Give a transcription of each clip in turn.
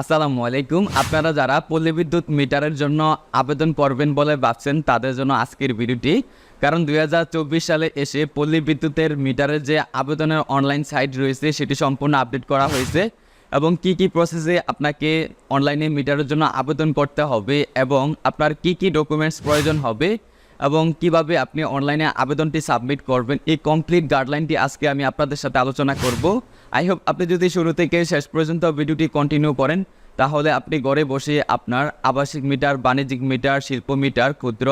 আসসালামু আলাইকুম। আপনারা যারা পল্লী বিদ্যুৎ মিটারের জন্য আবেদন করবেন বলে ভাবছেন, তাদের জন্য আজকের ভিডিওটি। কারণ দু হাজার চব্বিশ সালে এসে পল্লী বিদ্যুতের মিটারের যে আবেদনের অনলাইন সাইট রয়েছে, সেটি সম্পূর্ণ আপডেট করা হয়েছে। এবং কি কি প্রসেসে আপনাকে অনলাইনে মিটারের জন্য আবেদন করতে হবে এবং আপনার কি কি ডকুমেন্টস প্রয়োজন হবে এবং কীভাবে আপনি অনলাইনে আবেদনটি সাবমিট করবেন, এই কমপ্লিট গাইডলাইনটি আজকে আমি আপনাদের সাথে আলোচনা করব। আই হোপ আপনি যদি শুরু থেকে শেষ পর্যন্ত ভিডিওটি কন্টিনিউ করেন, তাহলে আপনি ঘরে বসে আপনার আবাসিক মিটার বাণিজ্যিক মিটার শিল্প মিটার ক্ষুদ্র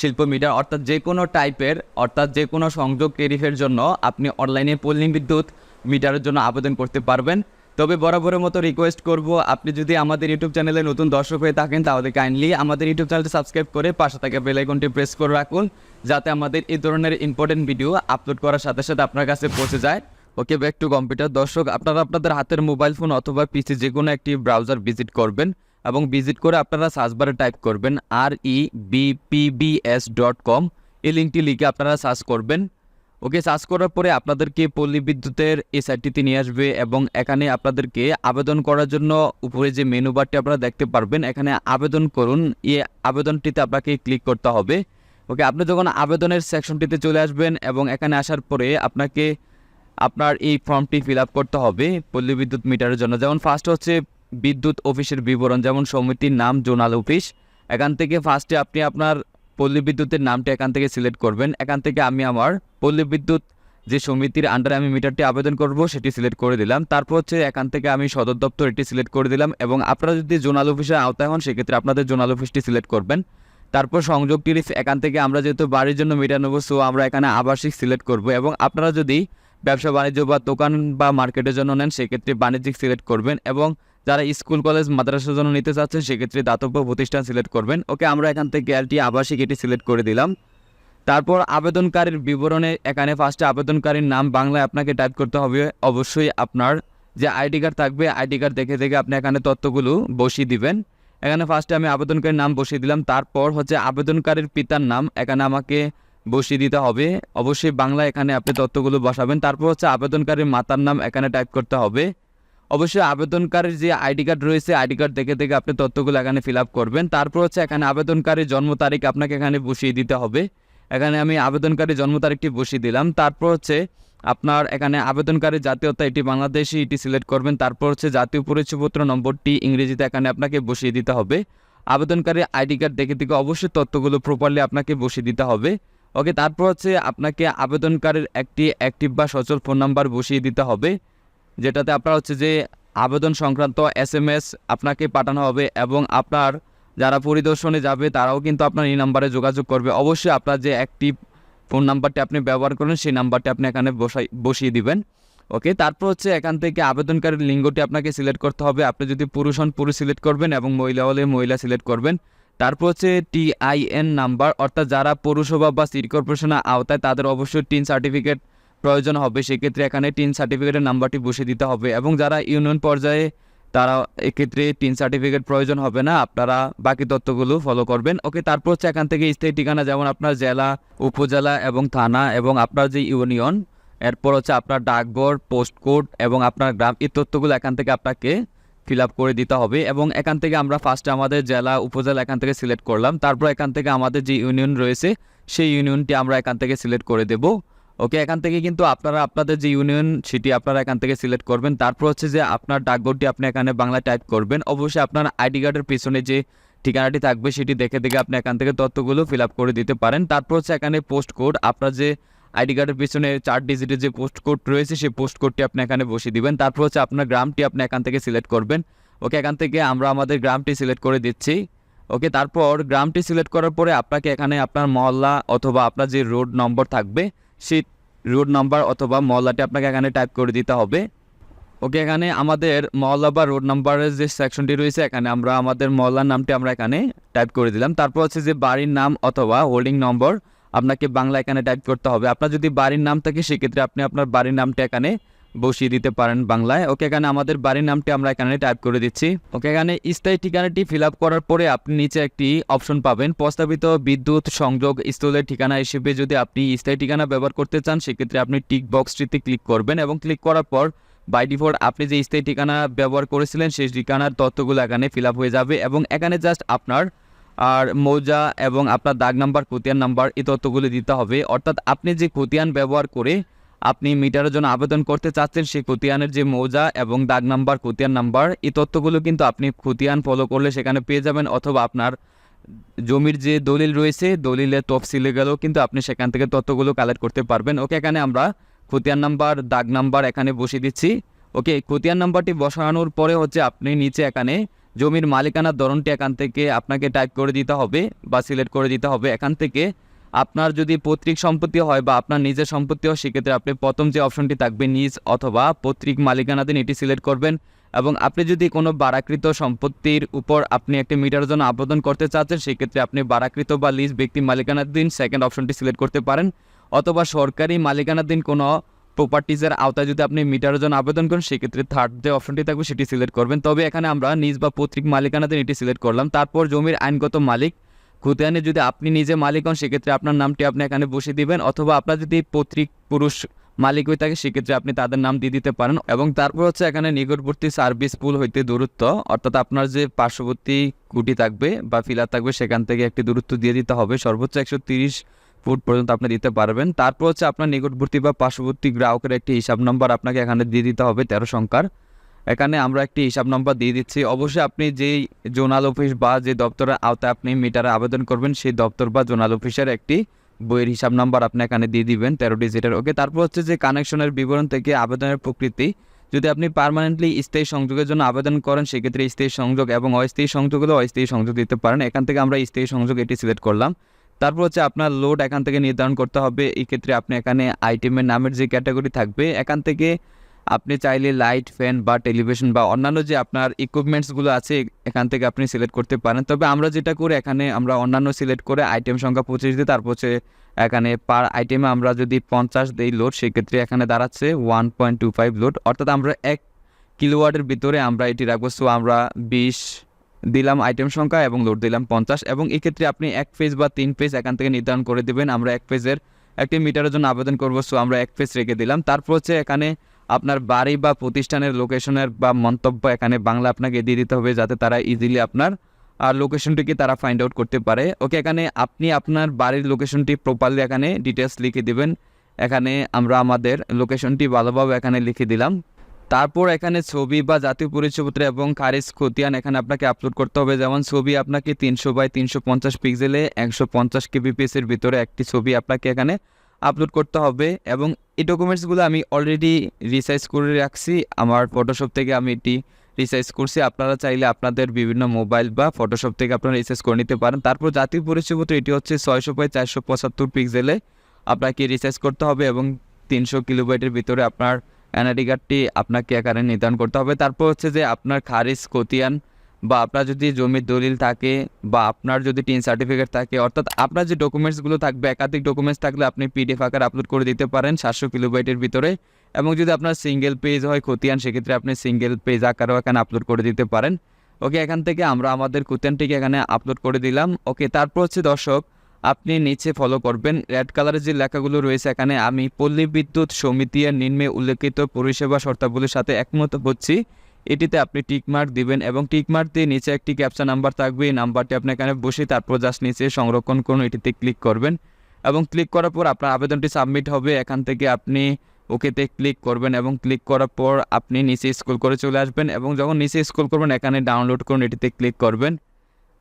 শিল্প মিটার অর্থাৎ যে কোনো টাইপের অর্থাৎ যে কোনো সংযোগ টেরিফের জন্য আপনি অনলাইনে পল্লী বিদ্যুৎ মিটারের জন্য আবেদন করতে পারবেন। তবে বরাবরের মতো রিকোয়েস্ট করব, আপনি যদি আমাদের ইউটিউব চ্যানেলে নতুন দর্শক হয়ে থাকেন, তাহলে কাইন্ডলি আমাদের ইউটিউব চ্যানেলটি সাবস্ক্রাইব করে পাশে থাকা বেল আইকনটি প্রেস করে রাখুন, যাতে আমাদের এই ধরনের ইম্পর্টেন্ট ভিডিও আপলোড করার সাথে সাথে আপনার কাছে পৌঁছে যায়। ওকে ব্যাক টু কম্পিউটার দর্শক, আপনারা আপনাদের হাতের মোবাইল ফোন অথবা পিসি যে কোনো একটি ব্রাউজার ভিজিট করবেন এবং ভিজিট করে আপনারা সার্চবারে টাইপ করবেন আর ই বিপিবিএস ডট কম এই লিঙ্কটি লিখে আপনারা সার্চ করবেন। ওকে সার্চ করার পরে আপনাদেরকে পল্লী বিদ্যুতের এই সাইটটিতে নিয়ে আসবে এবং এখানে আপনাদেরকে আবেদন করার জন্য উপরে যে মেনু বারটি আপনারা দেখতে পারবেন, এখানে আবেদন করুন। এই আবেদনটিতে আপনাকে ক্লিক করতে হবে। ওকে, আপনি যখন আবেদনের সেকশনটিতে চলে আসবেন এবং এখানে আসার পরে আপনাকে আপনার এই ফর্মটি ফিল আপ করতে হবে পল্লী বিদ্যুৎ মিটারের জন্য। যেমন ফার্স্ট হচ্ছে বিদ্যুৎ অফিসের বিবরণ, যেমন সমিতির নাম, জোনাল অফিস। এখান থেকে ফার্স্টে আপনি আপনার পল্লী বিদ্যুতের নামটা এখান থেকে সিলেক্ট করবেন। এখান থেকে আমি আমার পল্লী বিদ্যুৎ যে সমিতির আন্ডারে আমি মিটারটি আবেদন করব, সেটি সিলেক্ট করে দিলাম। তারপর হচ্ছে এখান থেকে আমি সদর দপ্তর এটি সিলেক্ট করে দিলাম এবং আপনারা যদি জোনাল অফিসের আওতায় হন, সেক্ষেত্রে আপনাদের জোনাল অফিসটি সিলেক্ট করবেন। তারপর সংযোগ টিরিফ এখান থেকে আমরা যেহেতু বাড়ির জন্য মিটার নেব সো আমরা এখানে আবাসিক সিলেক্ট করব এবং আপনারা যদি ব্যবসা বাণিজ্য বা দোকান বা মার্কেটের জন্য নেন, সেক্ষেত্রে বাণিজ্যিক সিলেক্ট করবেন এবং যারা স্কুল, কলেজ, মাদ্রাসার জন্য নিতে চাচ্ছেন সেক্ষেত্রে দাতব্য প্রতিষ্ঠান সিলেক্ট করবেন। ওকে, আমরা এখান থেকে এলটি আবাসিক এটি সিলেক্ট করে দিলাম। তারপর আবেদনকারীর বিবরণে এখানে ফার্স্টে আবেদনকারীর নাম বাংলায় আপনাকে টাইপ করতে হবে। অবশ্যই আপনার যে আইডি কার্ড থাকবে আইডি কার্ড দেখে দেখে আপনি এখানে তথ্যগুলো বসিয়ে দিবেন। এখানে ফার্স্টে আমি আবেদনকারীর নাম বসিয়ে দিলাম। তারপর হচ্ছে আবেদনকারীর পিতার নাম এখানে আমাকে বসিয়ে দিতে হবে। অবশ্যই বাংলা এখানে আপনি তথ্যগুলো বসাবেন। তারপর হচ্ছে আবেদনকারীর মাতার নাম এখানে টাইপ করতে হবে। অবশ্যই আবেদনকারীর যে আইডি কার্ড রয়েছে, আইডি কার্ড দেখে দেখে আপনি তথ্যগুলো এখানে ফিল আপ করবেন। তারপর হচ্ছে এখানে আবেদনকারীর জন্ম তারিখ আপনাকে এখানে বসিয়ে দিতে হবে। এখানে আমি আবেদনকারী জন্ম তারিখটি বসিয়ে দিলাম। তারপর হচ্ছে আপনার এখানে আবেদনকারী জাতীয়তা এটি বাংলাদেশি এটি সিলেক্ট করবেন। তারপর হচ্ছে জাতীয় পরিচয়পত্র নম্বরটি ইংরেজিতে এখানে আপনাকে বসিয়ে দিতে হবে। আবেদনকারী আইডি কার্ড দেখে দেখে অবশ্যই তথ্যগুলো প্রপারলি আপনাকে বসিয়ে দিতে হবে। ওকে, তারপর হচ্ছে আপনাকে আবেদনকারীর একটি অ্যাক্টিভ বা সচল ফোন নাম্বার বসিয়ে দিতে হবে। যেটাতে আপনার হচ্ছে যে আবেদন সংক্রান্ত এস এম এস আপনাকে পাঠানো হবে এবং আপনার যারা পরিদর্শনে যাবে তারাও কিন্তু আপনার এই নাম্বারে যোগাযোগ করবে। অবশ্যই আপনার যে একটি ফোন নাম্বারটি আপনি ব্যবহার করেন, সেই নাম্বারটি আপনি এখানে বসাই বসিয়ে দিবেন। ওকে তারপর হচ্ছে এখান থেকে আবেদনকারীর লিঙ্গটি আপনাকে সিলেক্ট করতে হবে। আপনি যদি পুরুষ হন, পুরুষ সিলেক্ট করবেন এবং মহিলা হলে মহিলা সিলেক্ট করবেন। তারপর হচ্ছে টিআইএন নাম্বার অর্থাৎ যারা পৌরসভা বা সিটি কর্পোরেশনের আওতায়, তাদের অবশ্যই টিন সার্টিফিকেট প্রয়োজন হবে, সেক্ষেত্রে এখানে টিন সার্টিফিকেটের নাম্বারটি বসিয়ে দিতে হবে এবং যারা ইউনিয়ন পর্যায়ে, তারা এক্ষেত্রে টিন সার্টিফিকেট প্রয়োজন হবে না। আপনারা বাকি তথ্যগুলো ফলো করবেন। ওকে তারপর হচ্ছে এখান থেকে স্থায়ী ঠিকানা, যেমন আপনার জেলা, উপজেলা এবং থানা এবং আপনার যে ইউনিয়ন এরপর হচ্ছে আপনার ডাকঘর পোস্ট কোড এবং আপনার গ্রাম, এই তথ্যগুলো এখান থেকে আপনাকে ফিল আপ করে দিতে হবে এবং এখান থেকে আমরা ফার্স্টে আমাদের জেলা, উপজেলা এখান থেকে সিলেক্ট করলাম। তারপর এখান থেকে আমাদের যে ইউনিয়ন রয়েছে, সেই ইউনিয়নটি আমরা এখান থেকে সিলেক্ট করে দেব। ওকে, এখান থেকে কিন্তু আপনারা, আপনাদের যে ইউনিয়ন সেটি আপনারা এখান থেকে সিলেক্ট করবেন। তারপর হচ্ছে যে আপনার ডাকঘরটি আপনি এখানে বাংলায় টাইপ করবেন। অবশ্যই আপনার আইডি কার্ডের পিছনে যে ঠিকানাটি থাকবে, সেটি দেখে দেখে আপনি এখান থেকে তথ্যগুলো ফিল আপ করে দিতে পারেন। তারপর হচ্ছে এখানে পোস্ট কোড আপনার যে আইডি কার্ডের পিছনে চার ডিজিটের যে পোস্ট কোড রয়েছে, সেই পোস্ট কোডটি আপনি এখানে বসিয়ে দিবেন। তারপর হচ্ছে আপনার গ্রামটি আপনি এখান থেকে সিলেক্ট করবেন। ওকে, এখান থেকে আমরা আমাদের গ্রামটি সিলেক্ট করে দিচ্ছি। ওকে, তারপর গ্রামটি সিলেক্ট করার পরে আপনাকে এখানে আপনার মহল্লা অথবা আপনার যে রোড নম্বর থাকবে সেই রোড নাম্বার অথবা মহল্লাটি আপনাকে এখানে টাইপ করে দিতে হবে। ওকে এখানে আমাদের মহল্লা বা রোড নাম্বারের যে সেকশনটি রয়েছে, এখানে আমরা আমাদের মহল্লার নামটি আমরা এখানে টাইপ করে দিলাম। তারপর হচ্ছে যে বাড়ির নাম অথবা হোল্ডিং নম্বর আপনাকে বাংলা এখানে টাইপ করতে হবে। আপনার যদি বাড়ির নাম থাকে, সেক্ষেত্রে আপনি আপনার বাড়ির নামটা এখানে বসিয়ে দিতে পারেন বাংলায়। ওকে, এখানে আমাদের বাড়ির নামটি আমরা এখানে টাইপ করে দিচ্ছি। ওকে, এখানে স্থায়ী ঠিকানাটি ফিল করার পরে আপনি নিচে একটি অপশন পাবেন। প্রস্তাবিত বিদ্যুৎ সংযোগ স্থলের ঠিকানা হিসেবে যদি আপনি স্থায়ী ঠিকানা ব্যবহার করতে চান, সেক্ষেত্রে আপনি টিক বক্সটিতে ক্লিক করবেন এবং ক্লিক করার পর বাই ডিফল্ট আপনি যে স্থায়ী ঠিকানা ব্যবহার করেছিলেন, সেই ঠিকানার তথ্যগুলো এখানে ফিল হয়ে যাবে এবং এখানে জাস্ট আপনার, আর মৌজা এবং আপনার দাগ নাম্বার খতিয়ান নাম্বার এই তথ্যগুলো দিতে হবে। অর্থাৎ আপনি যে খতিয়ান ব্যবহার করে আপনি মিটারের জন্য আবেদন করতে চাচ্ছেন, সেই খতিয়ানের যে মৌজা এবং দাগ নাম্বার, খতিয়ান নাম্বার, এই তথ্যগুলো কিন্তু আপনি খতিয়ান ফলো করলে সেখানে পেয়ে যাবেন অথবা আপনার জমির যে দলিল রয়েছে দলিলের তফসিলে গেলেও কিন্তু আপনি সেখান থেকে তথ্যগুলো কালেক্ট করতে পারবেন। ওকে এখানে আমরা খতিয়ান নাম্বার, দাগ নাম্বার এখানে বসিয়ে দিচ্ছি। ওকে খতিয়ান নাম্বারটি বসানোর পরে হচ্ছে আপনি নিচে এখানে জমির মালিকানার ধরনটি এখান থেকে আপনাকে টাইপ করে দিতে হবে বা সিলেক্ট করে দিতে হবে। এখান থেকে আপনার যদি পৈতৃক সম্পত্তি হয় বা আপনার নিজের সম্পত্তি হয়, সেক্ষেত্রে আপনি প্রথম যে অপশনটি থাকবে, নিজ অথবা পৈতৃক মালিকানাধীন এটি সিলেক্ট করবেন। এবং আপনি যদি কোনো বারাকৃত সম্পত্তির উপর আপনি একটি মিটারের জন্য আবেদন করতে চাচ্ছেন, সেক্ষেত্রে আপনি বারাকৃত বা লিজ ব্যক্তি মালিকানাধীন সেকেন্ড অপশনটি সিলেক্ট করতে পারেন। অথবা সরকারি মালিকানাধীন কোনো প্রপার্টিজের আওতায় যদি আপনি মিটারের জন্য আবেদন করেন, সেক্ষেত্রে থার্ড যে অপশনটি থাকবে, সেটি সিলেক্ট করবেন। তবে এখানে আমরা নিজ বা পৈতৃক মালিকানাধীন এটি সিলেক্ট করলাম। তারপর জমির আইনগত মালিক খুতিয়ানে যদি আপনি নিজে মালিক হন, সেক্ষেত্রে আপনার নামটি আপনি এখানে বসে দিবেন, অথবা আপনার যদি পত্রিক পুরুষ মালিক হয়ে থাকে, সেক্ষেত্রে আপনি তাদের নাম দিয়ে দিতে পারেন। এবং তারপর হচ্ছে এখানে নিকটবর্তী সার্ভিস পুল হইতে দূরত্ব, অর্থাৎ আপনার যে পার্শ্ববর্তী কুটি থাকবে বা ফিলার থাকবে, সেখান থেকে একটি দূরত্ব দিয়ে দিতে হবে। সর্বোচ্চ একশো তিরিশ ফুট পর্যন্ত আপনি দিতে পারবেন। তারপর হচ্ছে আপনার নিকটবর্তী বা পার্শ্ববর্তী গ্রাহকের একটি হিসাব নম্বর আপনাকে এখানে দিয়ে দিতে হবে, তেরো সংখ্যার। এখানে আমরা একটি হিসাব নম্বর দিয়ে দিচ্ছি। অবশ্যই আপনি যেই জোনাল অফিস বা যে দপ্তরের আওতায় আপনি মিটারে আবেদন করবেন, সেই দপ্তর বা জোনাল অফিসের একটি বইয়ের হিসাব নাম্বার আপনি এখানে দিয়ে দিবেন, তেরো ডিজিটের ওকে তারপর হচ্ছে যে কানেকশনের বিবরণ থেকে আবেদনের প্রকৃতি। যদি আপনি পার্মানেন্টলি স্থায়ী সংযোগের জন্য আবেদন করেন, সেক্ষেত্রে স্থায়ী সংযোগ এবং অস্থায়ী সংযোগ হলে অস্থায়ী সংযোগ দিতে পারেন। এখান থেকে আমরা স্থায়ী সংযোগ এটি সিলেক্ট করলাম। তারপর হচ্ছে আপনার লোড এখান থেকে নির্ধারণ করতে হবে। এই ক্ষেত্রে আপনি এখানে আইটেমের নামের যে ক্যাটাগরি থাকবে, এখান থেকে আপনি চাইলে লাইট ফ্যান বা টেলিভিশন বা অন্যান্য যে আপনার ইকুইপমেন্টসগুলো আছে, এখান থেকে আপনি সিলেক্ট করতে পারেন। তবে আমরা যেটা করি, এখানে আমরা অন্যান্য সিলেক্ট করে আইটেম সংখ্যা পঁচিশ দিই তারপর হচ্ছে এখানে পার আইটেমে আমরা যদি পঞ্চাশ দিই লোড সেক্ষেত্রে এখানে দাঁড়াচ্ছে one point two five load অর্থাৎ আমরা এক কিলোওয়াটের ভিতরে আমরা এটি রাখব। সো আমরা বিশ দিলাম আইটেম সংখ্যা এবং লোড দিলাম পঞ্চাশ। এবং এক্ষেত্রে আপনি এক পেজ বা তিন পেজ এখান থেকে নির্ধারণ করে দেবেন। আমরা এক পেজের একটি মিটারের জন্য আবেদন করব। সো আমরা এক পেজ রেখে দিলাম। তারপর হচ্ছে এখানে আপনার বাড়ি বা প্রতিষ্ঠানের লোকেশনের বা মন্তব্য এখানে বাংলা আপনাকে দিয়ে দিতে হবে যাতে তারা ইজিলি আপনার আর লোকেশনটিকে তারা ফাইন্ড আউট করতে পারে। ওকে এখানে আপনি আপনার বাড়ির লোকেশনটি প্রপারলি এখানে ডিটেলস লিখে দিবেন। এখানে আমরা আমাদের লোকেশনটি ভালোভাবে এখানে লিখে দিলাম। তারপর এখানে ছবি বা জাতীয় পরিচয়পত্র এবং খারিজ খতিয়ান এখানে আপনাকে আপলোড করতে হবে। যেমন ছবি আপনাকে তিনশো বাই তিনশো পঞ্চাশ পিক্সেলে একশো পঞ্চাশ কেবিপিএসের ভিতরে একটি ছবি আপনাকে এখানে আপলোড করতে হবে এবং এই ডকুমেন্টসগুলো আমি অলরেডি রিসার্চ করে রাখছি। আমার ফটোশপ থেকে আমি এটি রিসার্চ করছি। আপনারা চাইলে আপনাদের বিভিন্ন মোবাইল বা ফটোশপ থেকে আপনারা রিসার্চ করে নিতে পারেন। তারপর জাতীয় পরিচয়পত্র এটি হচ্ছে ছয়শো বাই চারশো পঁচাত্তর পিক্সেলে আপনাকে রিসার্চ করতে হবে এবং তিনশো কিলোবাইটের ভিতরে আপনার এনআইডি কার্ডটি আপনাকে এখানে নির্ধারণ করতে হবে। তারপর হচ্ছে যে আপনার খারিজ খতিয়ান বা আপনার যদি জমির দলিল থাকে বা আপনার যদি টিন সার্টিফিকেট থাকে, অর্থাৎ আপনার যে ডকুমেন্টসগুলো থাকবে, একাধিক ডকুমেন্টস থাকলে আপনি পিডিএফ আকার আপলোড করে দিতে পারেন সাতশো কিলোবাইটের ভিতরে। এবং যদি আপনার সিঙ্গেল পেজ হয় খতিয়ান সেক্ষেত্রে আপনি সিঙ্গেল পেজ আকারও এখানে আপলোড করে দিতে পারেন। ওকে এখান থেকে আমরা আমাদের খতিয়ানটিকে এখানে আপলোড করে দিলাম। ওকে তারপর হচ্ছে দর্শক, আপনি নিচে ফলো করবেন। রেড কালারের যে লেখাগুলো রয়েছে এখানে আমি পল্লী বিদ্যুৎ সমিতি নিম্নে উল্লেখিত পরিষেবা শর্তাবলীর সাথে একমত হচ্ছি। এটিতে আপনি টিকমার্ক দিবেন এবং টিকমার্ক দিয়ে নিচে একটি ক্যাপচা নাম্বার থাকবে। এই নাম্বারটি আপনি এখানে বসে তারপর জাস্ট নিচে সংরক্ষণ করুন, এটিতে ক্লিক করবেন এবং ক্লিক করার পর আপনার আবেদনটি সাবমিট হবে। এখান থেকে আপনি ওকেতে ক্লিক করবেন এবং ক্লিক করার পর আপনি নিচে স্কুল করে চলে আসবেন এবং যখন নিচে স্কুল করবেন, এখানে ডাউনলোড করুন, এটিতে ক্লিক করবেন।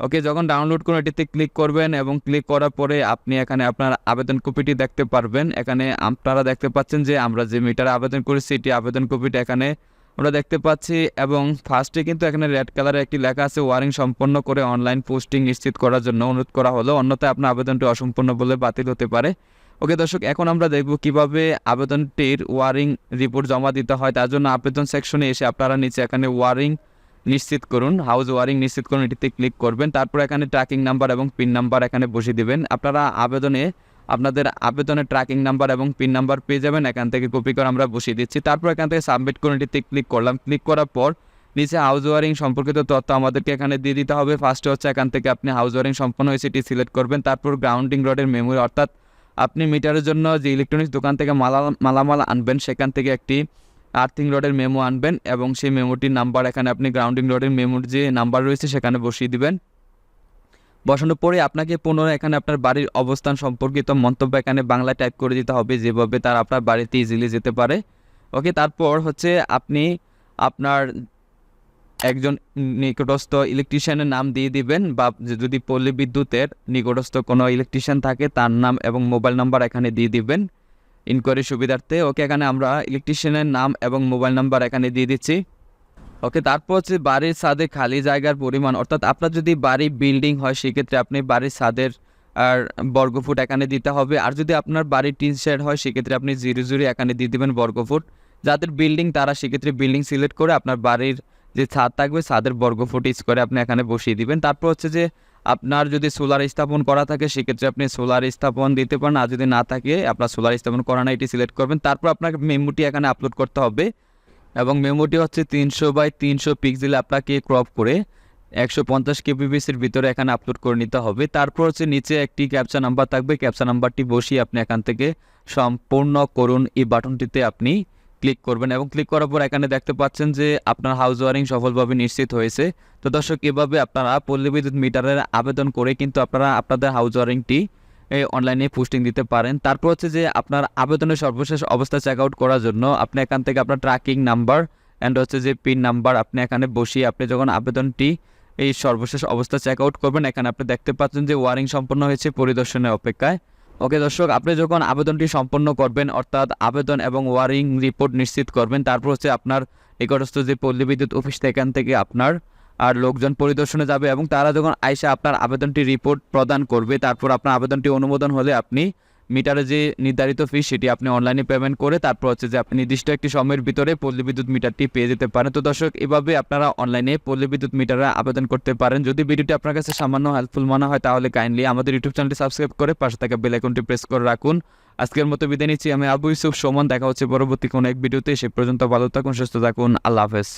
ওকে যখন ডাউনলোড করুন, এটিতে ক্লিক করবেন এবং ক্লিক করার পরে আপনি এখানে আপনার আবেদন কপিটি দেখতে পারবেন। এখানে আপনারা দেখতে পাচ্ছেন যে আমরা যে মিটারে আবেদন করেছি এটি আবেদন কপিটা এখানে আমরা দেখতে পাচ্ছি এবং ফার্স্টে কিন্তু এখানে রেড কালারের একটি লেখা আছে ওয়ারিং সম্পন্ন করে অনলাইন পোস্টিং নিশ্চিত করার জন্য অনুরোধ করা হলো। অন্যথায় আপনার আবেদনটি অসম্পূর্ণ বলে বাতিল হতে পারে। ওকে দর্শক, এখন আমরা দেখব কীভাবে আবেদনটির ওয়ারিং রিপোর্ট জমা দিতে হয়। তার জন্য আবেদন সেকশনে এসে আপনারা নিচে এখানে ওয়ারিং নিশ্চিত করুন হাউস ওয়ারিং নিশ্চিত করুন, এটিতে ক্লিক করবেন। তারপর এখানে ট্র্যাকিং নাম্বার এবং পিন নাম্বার এখানে বসিয়ে দিবেন। আপনারা আবেদনে আপনাদের আবেদনের ট্র্যাকিং নাম্বার এবং পিন নাম্বার পেয়ে যাবেন। এখান থেকে কপি করে আমরা বসিয়ে দিচ্ছি। তারপর এখান থেকে সাবমিট করুন এটিতে ক্লিক করলাম। ক্লিক করার পর নিচে হাউস ওয়ারিং সম্পর্কিত তথ্য আমাদেরকে এখানে দিয়ে দিতে হবে। ফার্স্টে হচ্ছে এখান থেকে আপনি হাউস ওয়ারিং সম্পন্ন হয়েছে এটি সিলেক্ট করবেন। তারপর গ্রাউন্ডিং রডের মেমোরি অর্থাৎ আপনি মিটারের জন্য যে ইলেকট্রনিক্স দোকান থেকে মালা মালামাল আনবেন, সেখান থেকে একটি আর্থিং রডের মেমো আনবেন এবং সেই মেমোটির নাম্বার এখানে আপনি গ্রাউন্ডিং রডের মেমোর যে নাম্বার রয়েছে সেখানে বসিয়ে দিবেন। বসানোর পরে আপনাকে পুনরায় এখানে আপনার বাড়ির অবস্থান সম্পর্কিত মন্তব্য এখানে বাংলা টাইপ করে দিতে হবে, যেভাবে তার আপনার বাড়িতে ইজিলি যেতে পারে। ওকে তারপর হচ্ছে আপনি আপনার একজন নিকটস্থ ইলেকট্রিশিয়ানের নাম দিয়ে দিবেন, বা যদি পল্লী বিদ্যুতের নিকটস্থ কোনো ইলেকট্রিশিয়ান থাকে, তার নাম এবং মোবাইল নাম্বার এখানে দিয়ে দিবেন। ইনকোয়ারি সুবিধার্থে ওকে এখানে আমরা ইলেকট্রিশিয়ানের নাম এবং মোবাইল নাম্বার এখানে দিয়ে দিচ্ছি। ওকে তারপর হচ্ছে বাড়ির ছাদে খালি জায়গার পরিমাণ, অর্থাৎ আপনার যদি বাড়ি বিল্ডিং হয়, সেক্ষেত্রে আপনি বাড়ির ছাদের আর বর্গফুট এখানে দিতে হবে। আর যদি আপনার বাড়ি টিন শেড হয়, সেক্ষেত্রে আপনি জিরো জিরো এখানে দিয়ে দেবেন বর্গফুট। যাদের বিল্ডিং তারা সেক্ষেত্রে বিল্ডিং সিলেক্ট করে আপনার বাড়ির যে ছাদ থাকবে, ছাদের বর্গফুট ইচ করে আপনি এখানে বসিয়ে দিবেন। তারপর হচ্ছে যে আপনার যদি সোলার স্থাপন করা থাকে, সেক্ষেত্রে আপনি সোলার স্থাপন দিতে পারেন। আর যদি না থাকে, আপনার সোলার স্থাপন করা না এটি সিলেক্ট করবেন। তারপর আপনাকে মেমোটি এখানে আপলোড করতে হবে। এবং মেমোটি হচ্ছে তিনশো বাই তিনশো পিক্সেল আপনাকে ক্রপ করে একশো পঞ্চাশ কেপিপিসির ভিতরে এখানে আপলোড করে নিতে হবে। তারপর হচ্ছে নিচে একটি ক্যাপচা নাম্বার থাকবে। ক্যাপচা নাম্বারটি বসিয়ে আপনি এখান থেকে সম্পূর্ণ করুন। এই বাটনটিতে আপনি ক্লিক করবেন এবং ক্লিক করার পর এখানে দেখতে পাচ্ছেন যে আপনার হাউস ওয়ারিং সফলভাবে নিশ্চিত হয়েছে। তো দর্শক, এভাবে আপনারা পল্লী বিদ্যুৎ মিটারের আবেদন করে কিন্তু আপনারা আপনাদের হাউস ওয়ারিংটি অনলাইনে পোস্টিং দিতে পারেন। তারপর হচ্ছে যে আপনার আবেদনের সর্বশেষ অবস্থা চেক আউট করার জন্য আপনি এখান থেকে আপনার ট্র্যাকিং নাম্বার অ্যান্ড হচ্ছে যে পিন নাম্বার আপনি এখানে বসিয়ে আপনি যখন আবেদনটি এই সর্বশেষ অবস্থা চেক আউট করবেন, এখানে আপনি দেখতে পাচ্ছেন যে ওয়ারিং সম্পন্ন হয়েছে পরিদর্শনের অপেক্ষায়। ওকে দর্শক, আপনি যখন আবেদনটি সম্পন্ন করবেন, অর্থাৎ আবেদন এবং ওয়ারিং রিপোর্ট নিশ্চিত করবেন, তারপর হচ্ছে আপনার নিকটস্থ যে পল্লী বিদ্যুৎ অফিস এখান থেকে আপনার আর লোকজন পরিদর্শনে যাবে এবং তারা যখন আইসা আপনার আবেদনটি রিপোর্ট প্রদান করবে, তারপর আপনার আবেদনটি অনুমোদন হলে আপনি মিটারে যে নির্ধারিত ফি সেটি আপনি অনলাইনে পেমেন্ট করে তারপর হচ্ছে যে আপনি নির্দিষ্ট একটি সময়ের ভিতরে পল্লী বিদ্যুৎ মিটারটি পেয়ে যেতে পারেন। তো দর্শক, এভাবে আপনারা অনলাইনে পল্লী বিদ্যুৎ মিটারে আবেদন করতে পারেন। যদি ভিডিওটি আপনার কাছে সামান্য হেল্পফুল মনে হয়, তাহলে কাইন্ডলি আমাদের ইউটিউব চ্যানেলটি সাবস্ক্রাইব করে পাশে থাকা বেল আইকনটি প্রেস করে রাখুন। আজকের মতো বিদায় নিচ্ছি। আমি আবু ইউসুফ সোমন দেখা হচ্ছে পরবর্তী কোনো এক ভিডিওতে। সে পর্যন্ত ভালো থাকুন, সুস্থ থাকুন। আল্লাহ হাফেজ।